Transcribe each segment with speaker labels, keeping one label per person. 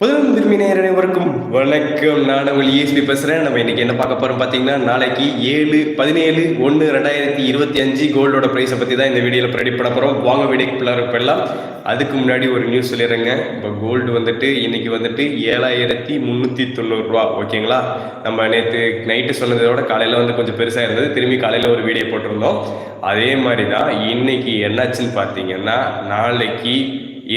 Speaker 1: புதுவன் திரும்பி அனைவருக்கும் வணக்கம். நான் உங்கள் இஎஸ்பி பேசுகிறேன் நம்ம இன்னைக்கு என்ன பார்க்க போகிறோம் பார்த்தீங்கன்னா நாளைக்கு ஏழு பதினேழு ஒன்று ரெண்டாயிரத்தி இருபத்தி அஞ்சு கோல்டோட ப்ரைஸை பற்றி தான் இந்த வீடியோவில் ப்ரெடிட் பண்ண போகிறோம் வாங்க வீடியோக்குள்ள இருப்பெல்லாம் அதுக்கு முன்னாடி ஒரு நியூஸ் சொல்லிடுறேங்க. இப்போ கோல்டு வந்துட்டு இன்னைக்கு வந்துட்டு ஏழாயிரத்தி முந்நூற்றி தொண்ணூறுரூவா ஓகேங்களா? நம்ம நேற்று நைட்டு சொன்னதோட காலையில் வந்து கொஞ்சம் பெருசாக இருந்தது. திரும்பி காலையில் ஒரு வீடியோ போட்டிருந்தோம். அதே மாதிரி தான் இன்னைக்கு என்னாச்சுன்னு பார்த்தீங்கன்னா நாளைக்கு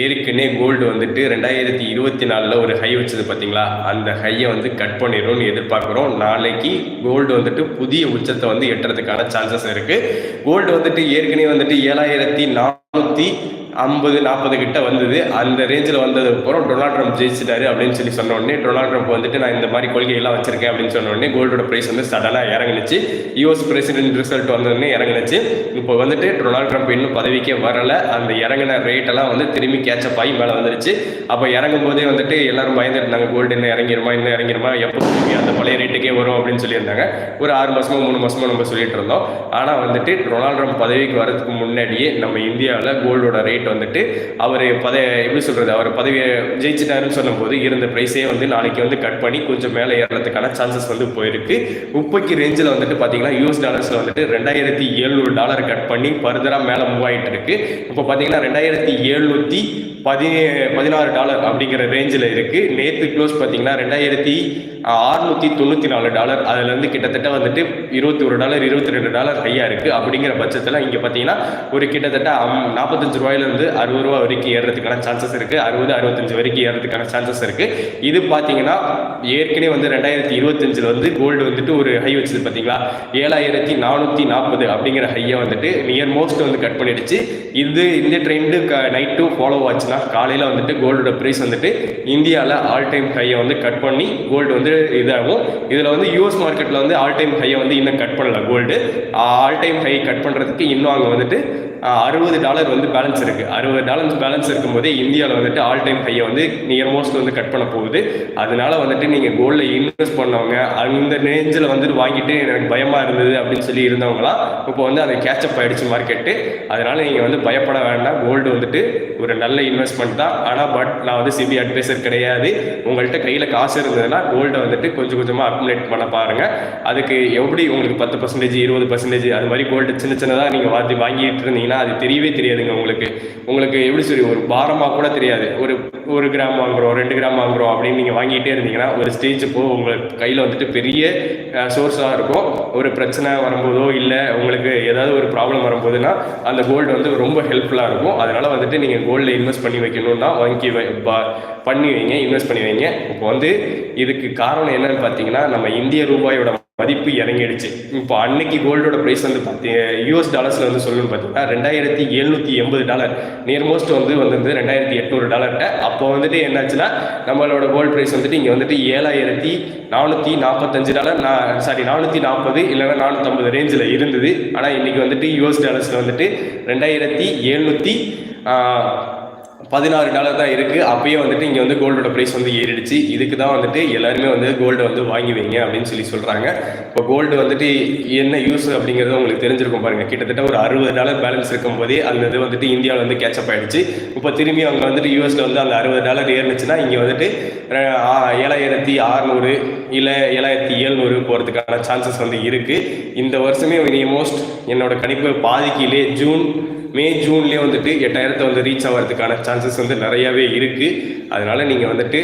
Speaker 1: ஏற்கனவே கோல்டு வந்துட்டு ரெண்டாயிரத்தி இருபத்தி நாலில் ஒரு ஹை வச்சது பார்த்தீங்களா அந்த ஹையை வந்து கட் பண்ணிடும்னு எதிர்பார்க்குறோம். நாளைக்கு கோல்டு வந்துட்டு புதிய உச்சத்தை வந்து எட்டுறதுக்கான சான்சஸ் இருக்குது கோல்டு வந்துட்டு ஏற்கனவே வந்துட்டு ஏழாயிரத்தி நானூற்றி ஐம்பது நாற்பது கிட்ட வந்தது. அந்த ரேஞ்சில் வந்ததுக்கு அப்புறம் டொனால்ட் ட்ரம்ப் ஜெயிச்சிட்டாரு அப்படின்னு சொல்லி சொன்ன உடனே டொனால்ட் ட்ரம்ப் வந்துட்டு நான் இந்த மாதிரி கொள்கையெல்லாம் வச்சிருக்கேன் அப்படின்னு சொன்ன உடனே கோல்டோட ப்ரைஸ் வந்து சடனாக இறங்குனுச்சு. யூஎஸ் பிரசிடென்ட் ரிசல்ட் வந்தோடனே இறங்குனுச்சு. இப்போ வந்துட்டு டொனால்ட் ட்ரம்ப் இன்னும் பதவிக்கே வரல. அந்த இறங்கின ரேட்டெல்லாம் வந்து திரும்பி கேட்சப் ஆகி மேலே வந்துருச்சு. அப்போ இறங்கும் போதே வந்துட்டு எல்லாரும் பயந்துருந்தாங்க கோல்டு இன்னும் இறங்கிருமா இன்னும் இறங்கிருமா? எப்போ திரும்பி அந்த பழைய ரேட்டுக்கே வரும்? அப்படின்னு சொல்லியிருந்தாங்க. ஒரு ஆறு மாசமோ மூணு மாசமோ நம்ம சொல்லிட்டு இருந்தோம். ஆனால் வந்துட்டு டொனால்ட் ட்ரம்ப் பதவிக்கு வரதுக்கு முன்னாடியே நம்ம இந்தியாவில் கோல்டோட ரேட் வந்துட்டு அவர் பத எப்படி சொல்றது அவர் பதவியை ஜெயிச்சிட்டாருன்னு சொல்லும்போது இருந்த ப்ரைஸே வந்து நாளைக்கு வந்து கட் பண்ணி கொஞ்சம் மேலே ஏறதுக்கான சான்சஸ் வந்து போயிருக்கு. முப்பைக்கு ரேஞ்சில் வந்துட்டு பார்த்தீங்கன்னா யூஎஸ் டாலர்ஸில் வந்துட்டு ரெண்டாயிரத்தி எழுநூறு டாலர் கட் பண்ணி ஃபர்தராக மேலே மூவ் ஆகிட்டு இருக்கு. இப்போ பார்த்தீங்கன்னா ரெண்டாயிரத்தி எழுநூற்றி பதி பதினாறு டாலர் அப்படிங்கிற ரேஞ்சில் இருக்குது நேற்று க்ளோஸ் பார்த்தீங்கன்னா ரெண்டாயிரத்தி அறுநூற்றி தொண்ணூற்றி நாலு டாலர் அதுலேருந்து கிட்டத்தட்ட வந்துட்டு இருபத்தி ஒரு டாலர் இருபத்தி ரெண்டு டாலர் ஹையாக இருக்குது அப்படிங்கிற பட்சத்தில் இங்கே பார்த்தீங்கன்னா ஒரு கிட்டத்தட்ட நாற்பத்தஞ்சு ரூபாயில இருந்து அறுபது ரூபா வரைக்கும் ஏறுறதுக்கான சான்சஸ் இருக்குது அறுபது அறுபத்தஞ்சு வரைக்கும் ஏறுறதுக்கான சான்சஸ் இருக்குது இது பார்த்தீங்கன்னா ஏற்கனவே வந்து ரெண்டாயிரத்தி இருபத்தஞ்சில் வந்து கோல்டு வந்துட்டு ஒரு ஹை வச்சது பார்த்தீங்களா ஏழாயிரத்தி நானூற்றி நாற்பது அப்படிங்கிற ஹையை வந்துட்டு நியர் மோஸ்ட் வந்து கட் பண்ணிடுச்சு. இது இந்த ட்ரெண்டு நைட் டூ ஃபாலோ ஆச்சுன்னா காலையில் வந்துட்டு கோல்டோட ப்ரைஸ் வந்துட்டு இந்தியாவில் ஆல் டைம் ஹையை வந்து கட் பண்ணி கோல்டு வந்து இதாகும். இதில் வந்து யூஎஸ் மார்க்கெட்டில் வந்து ஆல் டைம் ஹையை வந்து இன்னும் கட் பண்ணல gold all time high cut பண்ணுறதுக்கு இன்னும் அங்கே வந்துட்டு அறுபது டாலர் வந்து பேலன்ஸ் இருக்குது அறுபது டாலர்ஸ் பேலன்ஸ் இருக்கும்போதே இந்தியாவில் வந்துட்டு ஆல் டைம் ஹையை வந்து நியர் மோஸ்ட் வந்து கட் பண்ண போகுது. அதனால வந்துட்டு நீங்கள் கோல்டில் இன்வெஸ்ட் பண்ணவங்க அந்த ரேஞ்சில் வந்துட்டு வாங்கிட்டு எனக்கு பயமாக இருந்தது அப்படின்னு சொல்லி இருந்தவங்களாம் இப்போ வந்து அதை கேட்சப் ஆயிடுச்சு மார்க்கெட்டு அதனால நீங்கள் வந்து பயப்பட வேண்டாம். கோல்டு வந்துட்டு ஒரு நல்ல இன்வெஸ்ட்மெண்ட் தான். ஆனால் பட் நான் வந்து சிபி அட்வைசர் கிடையாது. உங்கள்கிட்ட கையில் காசு இருந்ததுன்னா கோல்டை வந்துட்டு கொஞ்சம் கொஞ்சமாக அக்குமுலேட் பண்ண பாருங்கள் அதுக்கு எப்படி உங்களுக்கு பத்து பர்சன்டேஜ் இருபது பர்சன்டேஜ் அது மாதிரி கோல்டு சின்ன சின்னதாக நீங்கள் வாங்கி வாங்கிட்டு இருந்தீங்கன்னா அது தெரியவே தெரியாதுங்க உங்களுக்கு. உங்களுக்கு எப்படி சொல்லி ஒரு பாரமாக கூட தெரியாது. ஒரு ஒரு கிராம் வாங்குகிறோம் ரெண்டு கிராம் வாங்குகிறோம் அப்படின்னு நீங்கள் வாங்கிட்டே இருந்தீங்கன்னா ஒரு ஸ்டேஜ் போ உங்களுக்கு கையில் வந்துட்டு பெரிய சோர்ஸாக இருக்கும். ஒரு பிரச்சனை வரும்போதோ இல்லை உங்களுக்கு ஏதாவது ஒரு ப்ராப்ளம் வரும்போதுன்னா அந்த கோல்டு வந்து ரொம்ப ஹெல்ப்ஃபுல்லாக இருக்கும். அதனால் வந்துட்டு நீங்கள் கோல்டில் இன்வெஸ்ட் பண்ணி வைக்கணும்னா வாங்கி வை- பண்ணி வைங்க இன்வெஸ்ட் பண்ணி வைங்க. இப்போ வந்து இதுக்கு காரணம் என்னன்னு பார்த்தீங்கன்னா நம்ம இந்திய ரூபாயோட பதிப்பு இறங்கிடுச்சு. இப்போ அன்னைக்கு கோல்டோட ப்ரைஸ் வந்து பார்த்தி யூஎஸ் டாலர்ஸில் வந்து சொல்லணும்னு பார்த்தீங்கன்னா ரெண்டாயிரத்தி எழுநூற்றி எண்பது டாலர் நியர்மோஸ்ட் வந்து வந்தது ரெண்டாயிரத்தி எட்நூறு டாலர்கிட்ட அப்போ வந்துட்டு என்னாச்சுன்னா நம்மளோட கோல்டு ப்ரைஸ் வந்துட்டு இங்கே வந்துட்டு ஏழாயிரத்தி நானூற்றி நாற்பத்தஞ்சு டாலர் நான் சாரி நானூற்றி நாற்பது இல்லைன்னா நானூற்றம்பது ரேஞ்சில் இருந்தது. ஆனால் இன்னைக்கு வந்துட்டு யூஎஸ் டாலர்ஸில் வந்துட்டு ரெண்டாயிரத்தி எழுநூற்றி பதினாறு டாலர் தான் இருக்குது அப்பயே வந்துட்டு இங்கே வந்து கோல்டோட ப்ரைஸ் வந்து ஏறிடுச்சு. இதுக்கு தான் வந்துட்டு எல்லாருமே வந்து கோல்டு வந்து வாங்கி வைங்க அப்படின்னு சொல்லி சொல்கிறாங்க இப்போ கோல்டு வந்துட்டு என்ன யூஸ் அப்படிங்கிறது உங்களுக்கு தெரிஞ்சிருக்கும் பாருங்கள் கிட்டத்தட்ட ஒரு அறுபது டாலர் பேலன்ஸ் இருக்கும் போதே அந்த இது வந்துட்டு இந்தியாவில் வந்து கேட்சப் ஆகிடுச்சு இப்போ திரும்பி அவங்க வந்துட்டு யூஎஸில் வந்து அந்த அறுபது டாலர் ஏறிச்சுன்னா இங்கே வந்துட்டு ஏழாயிரத்தி ஆறுநூறு இல்லை ஏழாயிரத்தி எழுநூறு போகிறதுக்கான சான்சஸ் வந்து இருக்குது இந்த வருஷமே மோஸ்ட் என்னோட கணிப்பு பாதிக்கிலே ஜூன் மே ஜூன்லேயே வந்துட்டு எட்டாயிரத்தை வந்து ரீச் ஆகிறதுக்கான சான்சஸ் வந்து நிறையாவே இருக்குது அதனால் நீங்கள் வந்துட்டு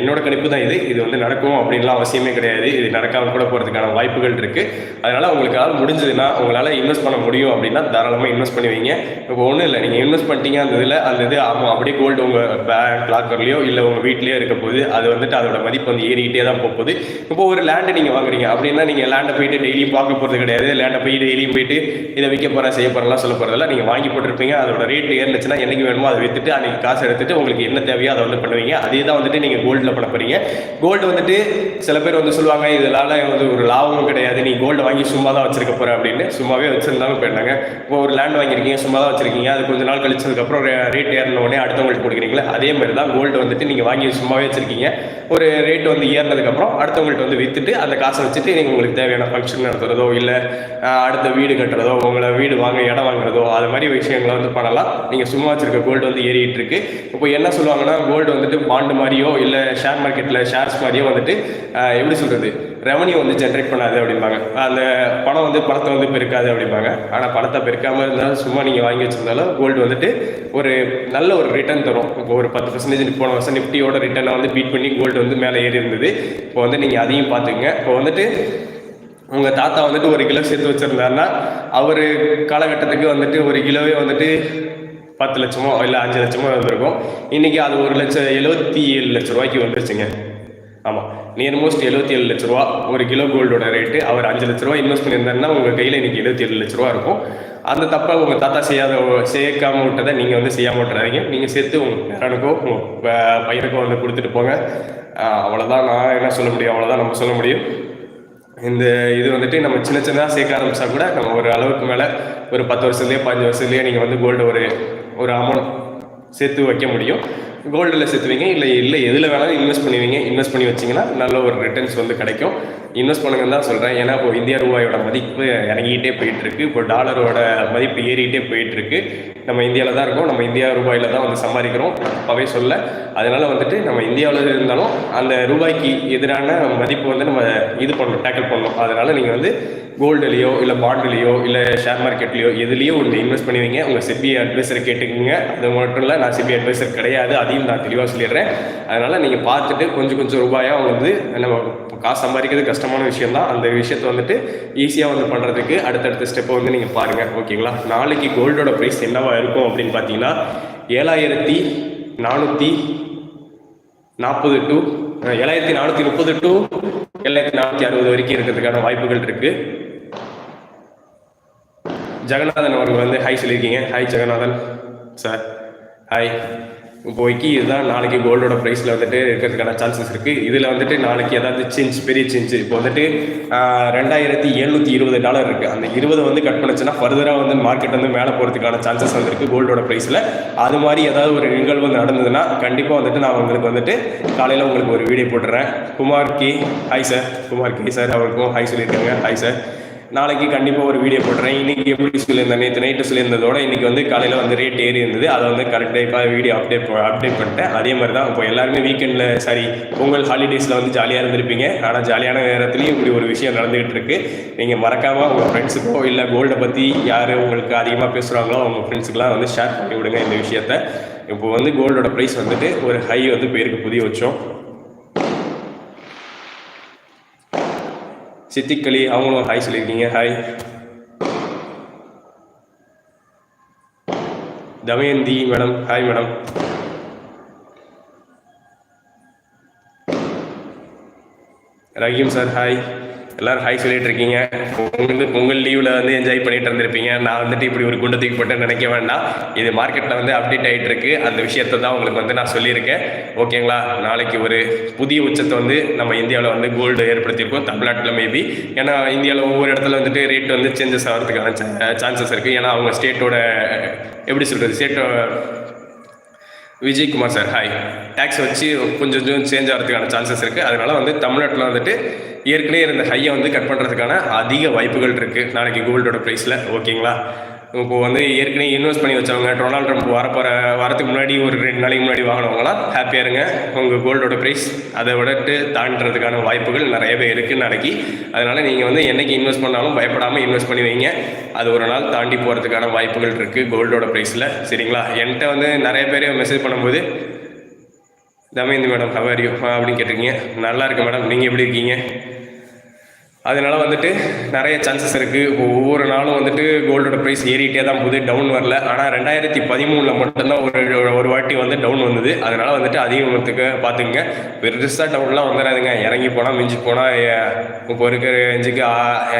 Speaker 1: என்னோட கணிப்பு தான் இது. இது வந்து நடக்கும் அப்படின்லாம் அவசியமே கிடையாது. இது நடக்காமல் கூட போகிறதுக்கான வாய்ப்புகள் இருக்குது அதனால் உங்களுக்கால் முடிஞ்சதுன்னா உங்களால் இன்வெஸ்ட் பண்ண முடியும் அப்படின்னா தாராளமாக இன்வெஸ்ட் பண்ணி வைங்க. இப்போ ஒன்றும் இல்லை. நீங்கள் இன்வெஸ்ட் பண்ணிட்டீங்க அந்த இதில் அந்த இது ஆமாம் அப்படியே கோல்டு உங்கள் பேங்க் லாக்கர்லையோ இல்லை உங்கள் வீட்லேயோ இருக்க போது அது வந்துட்டு அதோட மதிப்பு வந்து ஏறிக்கிட்டே தான் போக போகுது இப்போ ஒரு லேண்டை நீங்கள் வாங்குறீங்க அப்படின்னா நீங்கள் லேண்டை போயிட்டு டெய்லியும் பார்க்க போகிறது கிடையாது. லேண்டை போய் டெய்லியும் போயிட்டு இதை விற்க போகிறேன் செய்ய போகிறலாம் சொல்ல போகிறதில்ல நீங்கள் வாங்கி போட்டிருப்பீங்க. அதோட ரேட் ஏறினுச்சுன்னா என்னைக்கு வேணுமோ அதை விற்றுட்டு அன்றைக்கி காசு எடுத்துகிட்டு உங்களுக்கு என்ன தேவையோ அதை வந்து பண்ணுவீங்க. அதே தான் வந்துட்டு நீங்கள் கோல்டு கோல்டில் பண்ண கோல்டு வந்துட்டு சில பேர் வந்து சொல்லுவாங்க இதனால வந்து ஒரு லாபமும் கிடையாது. நீ கோல்டு வாங்கி சும்மா தான் வச்சிருக்க போற அப்படின்னு. சும்மாவே வச்சிருந்தாலும் போயிட்டாங்க இப்போ ஒரு லேண்ட் வாங்கியிருக்கீங்க சும்மா தான் வச்சிருக்கீங்க. அது கொஞ்ச நாள் கழிச்சதுக்கப்புறம் ரேட் ஏறின உடனே அடுத்தவங்களுக்கு கொடுக்குறீங்களா அதே மாதிரி தான் கோல்டு வந்துட்டு நீங்கள் வாங்கி சும்மாவே வச்சிருக்கீங்க. ஒரு ரேட் வந்து ஏறினதுக்கப்புறம் அடுத்தவங்கள்ட்ட வந்து விற்றுட்டு அந்த காசை வச்சுட்டு நீங்கள் உங்களுக்கு தேவையான ஃபங்க்ஷன் நடத்துறதோ இல்லை அடுத்த வீடு கட்டுறதோ உங்களை வீடு வாங்க இடம் வாங்குறதோ அது மாதிரி விஷயங்களை வந்து பண்ணலாம். நீங்கள் சும்மா வச்சிருக்க கோல்டு வந்து ஏறிட்டு இருக்கு. இப்போ என்ன சொல்லுவாங்கன்னா கோல்டு வந்துட்டு பாண்டு மாதிரியோ இல்லை ஷேர் மார்க்கெட்டில் ஷேர்ஸ் மாதிரியே வந்துட்டு எப்படி சொல்கிறது ரெவன்யூ வந்து ஜென்ரேட் பண்ணாது அப்படிம்பாங்க. அந்த பணம் வந்து பணத்தை வந்து பெருக்காது அப்படிம்பாங்க. ஆனால் பணத்தை பெருக்காமல் இருந்தாலும் சும்மா நீங்கள் வாங்கி வச்சிருந்தாலும் கோல்டு வந்துட்டு ஒரு நல்ல ஒரு ரிட்டர்ன் தரும். இப்போ ஒரு பத்து பர்சன்டேஜ் போன வருஷம் நிஃப்டியோட ரிட்டர்னை வந்து பீட் பண்ணி கோல்டு வந்து மேலே ஏறி இருந்தது. இப்போ வந்து நீங்கள் அதையும் பார்த்துங்க இப்போ வந்துட்டு உங்கள் தாத்தா வந்துட்டு ஒரு கிலோ சேர்த்து வச்சுருந்தாருன்னா அவர் காலகட்டத்துக்கு வந்துட்டு ஒரு கிலோவே வந்துட்டு பத்து லட்சமோ இல்லை அஞ்சு லட்சமோ வந்திருக்கும் இன்றைக்கி அது ஒரு லட்சம் எழுபத்தி ஏழு லட்ச ரூபாய்க்கு வந்துருச்சுங்க. ஆமாம் நியர் மோஸ்ட் எழுபத்தி ஏழு லட்ச ரூபா ஒரு கிலோ கோல்டோட ரேட்டு அவர் அஞ்சு லட்ச ரூபா இன்வெஸ்ட் பண்ணியிருந்தாருன்னா உங்கள் கையில் இன்றைக்கி எழுபத்தி ஏழு லட்ச ரூபா இருக்கும். அந்த தப்பை உங்கள் தாத்தா செய்யாத சேர்க்காம விட்டதை நீங்கள் வந்து செய்யாம விட்டுறாதீங்க. நீங்கள் சேர்த்து உங்கள் பேரனுக்கோ உங்கள் ப- பையனுக்கோ வந்து கொடுத்துட்டு போங்க. அவ்வளோதான் நான் என்ன சொல்ல முடியும்? அவ்வளோதான் நம்ம சொல்ல முடியும். இந்த இது வந்துட்டு நம்ம சின்ன சின்னதாக சேர்க்க ஆரம்பித்தா கூட நம்ம ஒரு அளவுக்கு மேலே ஒரு பத்து வருஷத்துலேயே பதினஞ்சு வருஷத்துலேயே நீங்கள் வந்து கோல்டு ஒரு ஒரு அமௌண்ட் சேர்த்து வைக்க முடியும். கோல்டில் சேர்த்துவீங்க? இல்லை இல்லை எதில் வேணாலும் இன்வெஸ்ட் பண்ணுவீங்க. இன்வெஸ்ட் பண்ணி வச்சிங்கன்னா நல்ல ஒரு ரிட்டர்ன்ஸ் வந்து கிடைக்கும். இன்வெஸ்ட் பண்ணுங்கன்னு தான் சொல்கிறேன் ஏன்னா இப்போ இந்தியா ரூபாயோட மதிப்பு இறங்கிட்டே போயிட்டுருக்கு. இப்போ டாலரோட மதிப்பு ஏறிக்கிட்டே போயிட்டுருக்கு. நம்ம இந்தியாவில் தான் இருக்கோம். நம்ம இந்தியா ரூபாயில் தான் வந்து சம்பாதிக்கிறோம். அப்போவே சொல்ல. அதனால் வந்துட்டு நம்ம இந்தியாவில் இருந்தாலும் அந்த ரூபாய்க்கு எதிரான மதிப்பு வந்து நம்ம இது பண்ணணும் டேக்கிள் பண்ணணும். அதனால் நீங்கள் வந்து கோல்டுலேயோ இல்லை பாண்டுலேயோ இல்லை ஷேர் மார்க்கெட்லேயோ எதுலேயோ ஒன்று இன்வெஸ்ட் பண்ணுவீங்க. உங்கள் சிபி அட்வைசர் கேட்டுக்கோங்க. அது மட்டும் இல்லை நான் சிபி அட்வைசர் கிடையாது. அதையும் நான் தெளிவாக சொல்லிடுறேன். அதனால் நீங்கள் பார்த்துட்டு கொஞ்சம் கொஞ்சம் ரூபாயாக வந்து நம்ம காசு சம்பாதிக்கிறது கஷ்டமான விஷயம் தான் அந்த விஷயத்தை வந்துட்டு ஈஸியாக வந்து பண்ணுறதுக்கு அடுத்தடுத்த ஸ்டெப்பை வந்து நீங்கள் பாருங்கள் ஓகேங்களா? நாளைக்கு கோல்டோட ப்ரைஸ் என்னவா இருக்கும் அப்படின்னு பார்த்தீங்கன்னா ஏழாயிரத்தி நானூற்றி நாற்பது டு ஏழாயிரத்தி நானூற்றி முப்பது டு ஏழாயிரத்தி நானூற்றி அறுபது வரைக்கும் இருக்கிறதுக்கான வாய்ப்புகள் இருக்குது ஜெகநாதன் அவர்கள் வந்து ஹாய் சொல்லியிருக்கீங்க. ஹாய் ஜெகநாதன். சார் ஹாய் போய்க்கு இதுதான் நாளைக்கு கோல்டோட ப்ரைஸில் வந்துட்டு இருக்கிறதுக்கான சான்சஸ் இருக்குது இதில் வந்துட்டு நாளைக்கு ஏதாவது சேஞ்ச் பெரிய சேஞ்ச் இப்போ வந்துட்டு ரெண்டாயிரத்தி எழுநூற்றி இருபது டாலர் இருக்குது அந்த இருபது வந்து கட் பண்ணுச்சுன்னா ஃபர்தராக வந்து மார்க்கெட் வந்து மேலே போகிறதுக்கான சான்சஸ் வந்துருக்கு கோல்டோட ப்ரைஸில் அது மாதிரி ஏதாவது ஒரு நிகழ்வு நடந்ததுன்னா கண்டிப்பாக வந்துட்டு நான் உங்களுக்கு வந்துட்டு காலையில் உங்களுக்கு ஒரு வீடியோ போட்டுறேன். Kumar K hi sir Kumar K sir அவருக்கும் ஹாய் சொல்லியிருக்காங்க. ஹாய் சார் நாளைக்கு கண்டிப்பாக ஒரு வீடியோ போடுறேன். இன்னைக்கு எப்படி சொல்லியிருந்தேன் நேற்று நைட்டு சொல்லியிருந்ததோட இன்னைக்கு வந்து காலையில் வந்து ரேட் ஏறி இருந்தது. அதை வந்து கரெக்டாக வீடியோ அப்டேட் அப்டேட் பண்ணிட்டேன். அதே மாதிரி தான் இப்போ எல்லாருமே வீக்கெண்டில் சாரி பொங்கல் ஹாலிடேஸில் வந்து ஜாலியாக இருந்திருப்பீங்க. ஆனால் ஜாலியான நேரத்துலையும் இப்படி ஒரு விஷயம் நடந்துகிட்டு இருக்கு. நீங்கள் மறக்காமல் உங்கள் ஃப்ரெண்ட்ஸுக்கோ இல்லை கோல்டை பற்றி யார் உங்களுக்கு அதிகமாக பேசுகிறாங்களோ அவங்க ஃப்ரெண்ட்ஸுக்கெலாம் வந்து ஷேர் பண்ணி விடுங்க இந்த விஷயத்த. இப்போ வந்து கோல்டோட ப்ரைஸ் வந்துட்டு ஒரு ஹை வந்து பேருக்கு புதிய வச்சோம் சித்திக்களி அவங்களும் ஹாய் சொல்லியிருக்கீங்க. Hi Damayanti madam. Hi madam. Rahim sir hi எல்லாரும் ஹாய் சொல்லிட்டு இருக்கீங்க. உங்களுக்கு பொங்கல் லீவில் வந்து என்ஜாய் பண்ணிட்டு இருந்திருப்பீங்க. நான் வந்துட்டு இப்படி ஒரு குண்டை தூக்கி போட்டு நினைக்க வேண்டாம். இது மார்க்கெட்டில் வந்து அப்டேட் ஆகிட்டு இருக்கு. அந்த விஷயத்தை தான் உங்களுக்கு வந்து நான் சொல்லியிருக்கேன். ஓகேங்களா நாளைக்கு ஒரு புதிய உச்சத்தை வந்து நம்ம இந்தியாவில் வந்து கோல்டு ஏற்படுத்தியிருக்கோம். தமிழ்நாட்டில் மேபி ஏன்னா இந்தியாவில் ஒவ்வொரு இடத்துல வந்துட்டு ரேட் வந்து சேஞ்சஸ் ஆகிறதுக்கான சான்சஸ் இருக்குது ஏன்னா அவங்க ஸ்டேட்டோட எப்படி சொல்கிறது ஸ்டேட்டோட விஜய்குமார் சார் ஹாய் டேக்ஸ் வச்சு கொஞ்சம் கொஞ்சம் சேஞ்ச் ஆகிறதுக்கான சான்சஸ் இருக்குது அதனால வந்து தமிழ்நாட்டில் வந்துட்டு ஏற்கனவே இருந்த ஹையை வந்து கட் பண்ணுறதுக்கான அதிக வாய்ப்புகள் இருக்குது நாளைக்கு கோல்டோட ப்ரைஸில் ஓகேங்களா? இப்போ வந்து ஏற்கனவே இன்வெஸ்ட் பண்ணி வச்சவங்க டொனால்ட் ட்ரம்ப் வரப்போகிற வரதுக்கு முன்னாடி ஒரு ரெண்டு நாளைக்கு முன்னாடி வாங்கினவங்களாம் ஹாப்பியாக இருங்க. உங்கள் கோல்டோட ப்ரைஸ் அதை விடட்டு தாண்டதுக்கான வாய்ப்புகள் நிறையவே இருக்குது நாளைக்கு. அதனால் நீங்கள் வந்து என்னைக்கு இன்வெஸ்ட் பண்ணாலும் பயப்படாமல் இன்வெஸ்ட் பண்ணி வைங்க. அது ஒரு நாள் தாண்டி போகிறதுக்கான வாய்ப்புகள் இருக்குது கோல்டோட ப்ரைஸில் சரிங்களா? என்கிட்ட வந்து நிறைய பேர் மெசேஜ் பண்ணும்போது தமயந்தி மேடம் ஹவர் யூ அப்படின்னு கேட்டிருக்கீங்க. நல்லா இருக்கு மேடம். நீங்கள் எப்படி இருக்கீங்க? அதனால வந்துட்டு நிறைய சான்சஸ் இருக்குது ஒவ்வொரு நாளும் வந்துட்டு கோல்டோட ப்ரைஸ் ஏறிட்டே தான் போகுது. டவுன் வரல. ஆனால் ரெண்டாயிரத்தி பதிமூணில் மட்டும்தான் ஒரு ஒரு வாட்டி வந்து டவுன் வந்தது. அதனால வந்துட்டு அதிகத்துக்கு பார்த்துங்க பெருசாக டவுன்லாம் வந்துடாதுங்க இறங்கி போனால் மிஞ்சி போனால் இப்போ இருக்கிற ரேஞ்சுக்கு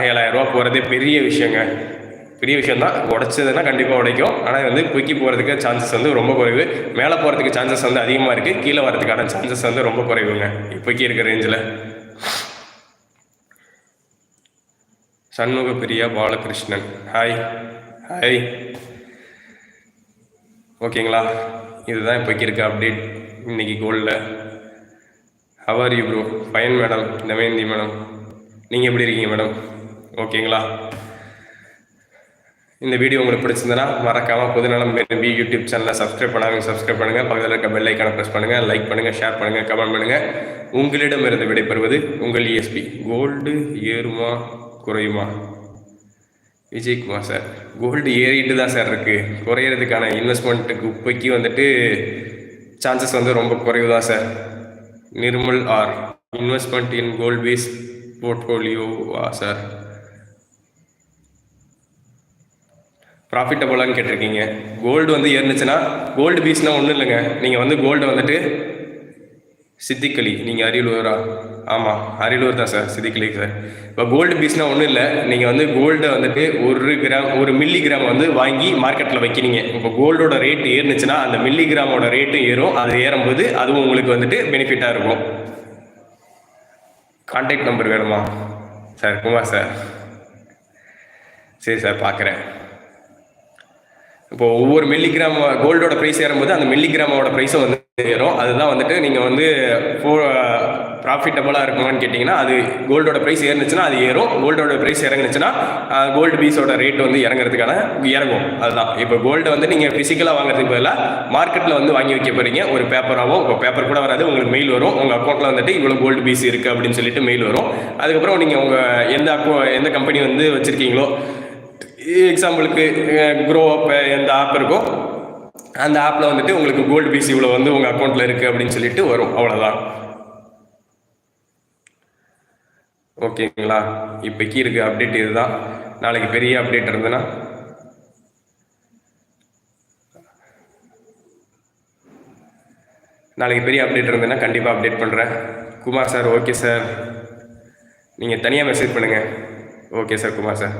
Speaker 1: ஏழாயிரரூபா போகிறதே பெரிய விஷயங்க. பெரிய விஷயம் தான். உடச்சதுன்னா கண்டிப்பாக உடைக்கும். ஆனால் வந்து குக்கி போகிறதுக்கு சான்சஸ் வந்து ரொம்ப குறைவு. மேலே போகிறதுக்கு சான்சஸ் வந்து அதிகமாக இருக்குது கீழே வரதுக்கான சான்சஸ் வந்து ரொம்ப குறைவுங்க. இப்போக்கி இருக்கிற ரேஞ்சில் சண்முக பிரியா பாலகிருஷ்ணன். ஹாய் ஹாய் ஓகேங்களா இதுதான் இப்போக்கி இருக்க அப்டேட் இன்னைக்கு கோல்டில் how are you bro fine madam Damayanti madam நீங்கள் எப்படி இருக்கீங்க மேடம் ஓகேங்களா இந்த வீடியோ உங்களுக்கு பிடிச்சிருந்தனா மறக்காமல் பொதுநலம் விரும்பி யூடியூப் சேனலை சப்ஸ்கிரைப் பண்ணாங்க சப்ஸ்கிரைப் பண்ணுங்கள் பக்கத்தில் இருக்க பெல் ஐக்கானை ப்ரெஸ் பண்ணுங்கள் லைக் பண்ணுங்கள் ஷேர் பண்ணுங்கள் கமெண்ட் பண்ணுங்கள் உங்களிடமிருந்து விடைபெறுவது உங்கள் இஎஸ்பி கோல்டு ஏறுமா? குறையுமா? விஜய்குமார் சார் கோல்டு ஏறிட்டு தான் சார் இருக்குது குறையிறதுக்கான இன்வெஸ்ட்மெண்ட்டுக்கு இப்போக்கி வந்துட்டு சான்சஸ் வந்து ரொம்ப குறைவு தான் sir. Nirmal are investment in gold base போர்ட்ஃபோலியோவா sir? ப்ராஃபிட்டபுளான்னு கேட்டிருக்கீங்க. கோல்டு வந்து ஏறுனுச்சுன்னா கோல்டு பீஸ்னால் ஒன்றும் இல்லைங்க. நீங்கள் வந்து கோல்டு வந்துட்டு சித்திக்களி நீங்கள் அரியலூரா? ஆமாம் அரியலூர் தான் சார் சித்திக்களி சார். இப்போ கோல்டு பீஸ்னால் ஒன்றும் இல்லை நீங்கள் வந்து கோல்டை வந்துட்டு ஒரு கிராம் ஒரு மில்லி கிராம் வந்து வாங்கி மார்க்கெட்டில் வைக்கிறீங்க. இப்போ கோல்டோட ரேட்டு ஏறுனுச்சுன்னா அந்த மில்லி கிராமோட ரேட்டும் ஏறும். அது ஏறும்போது அதுவும் உங்களுக்கு வந்துட்டு பெனிஃபிட்டாக இருக்கும். கான்டாக்ட் நம்பர் வேணுமா? Sir Kumar sir. சரி சார் பார்க்குறேன் இப்போ ஒவ்வொரு மில்லிகிராம் கோல்டோட ப்ரைஸ் ஏறும்போது அந்த மில்லிகிராமோட ப்ரைஸும் வந்து ஏறும். அதுதான் வந்துட்டு நீங்கள் வந்து ஃபோ ப்ராஃபிட்டபுளாக இருக்குமான்னு கேட்டிங்கன்னா அது கோல்டோட ப்ரைஸ் ஏறுனுச்சுன்னா அது ஏறும். கோல்டோட ப்ரைஸ் இறங்குனுச்சுன்னா கோல்டு பீஸோட ரேட் வந்து இறங்குறதுக்கான இறங்கும். அதுதான். இப்போ கோல்டு வந்து நீங்கள் ஃபிசிக்கலாக வாங்குறதுக்கு பதிலாக மார்க்கெட்டில் வந்து வாங்கி வைக்க போகிறீங்க ஒரு பேப்பராகவும் இப்போ பேப்பர் கூட வராது. உங்களுக்கு மெயில் வரும். உங்கள் அக்கௌண்ட்டில் வந்துட்டு இவ்வளோ கோல்டு பீஸ் இருக்குது அப்படின்னு சொல்லிட்டு மெயில் வரும். அதுக்கப்புறம் நீங்கள் உங்கள் எந்த அக்கௌ எந்த கம்பெனி வந்து வச்சுருக்கீங்களோ எக்ஸாம்பிளுக்கு க்ரோ அப் எந்த ஆப் இருக்கோ அந்த ஆப்பில் வந்துட்டு உங்களுக்கு கோல்டு பிசி இவ்வளோ வந்து உங்கள் அக்கௌண்ட்டில் இருக்குது அப்படின்னு சொல்லிட்டு வரும். அவ்வளோதான் ஓகேங்களா? இப்போக்கி இருக்க அப்டேட் இதுதான். நாளைக்கு பெரிய அப்டேட் இருந்ததுன்னா நாளைக்கு பெரிய அப்டேட் இருந்ததுன்னா கண்டிப்பாக அப்டேட் பண்ணுறேன் குமார் சார் ஓகே சார் நீங்கள் தனியாக மெசேஜ் பண்ணுங்கள் ஓகே சார் குமார் சார்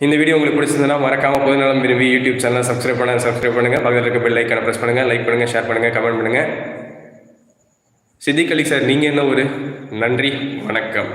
Speaker 1: இந்த வீடியோ உங்களுக்கு பிடிச்சிருந்தனா மறக்காம பொதுநலம் விரும்பி யூடியூப் சேனலை சப்ஸ்கிரைப் பண்ண சப்ஸ்கிரைப் பண்ணுங்கள் பக்கத்தில் இருக்க பெல் ஐக்கான ப்ரெஸ் பண்ணுங்கள் லைக் பண்ணுங்கள் ஷேர் பண்ணுங்கள் கமெண்ட் பண்ணுங்கள் சித்திக் அலி சார் நீங்கள் என்ன ஒரு நன்றி வணக்கம்.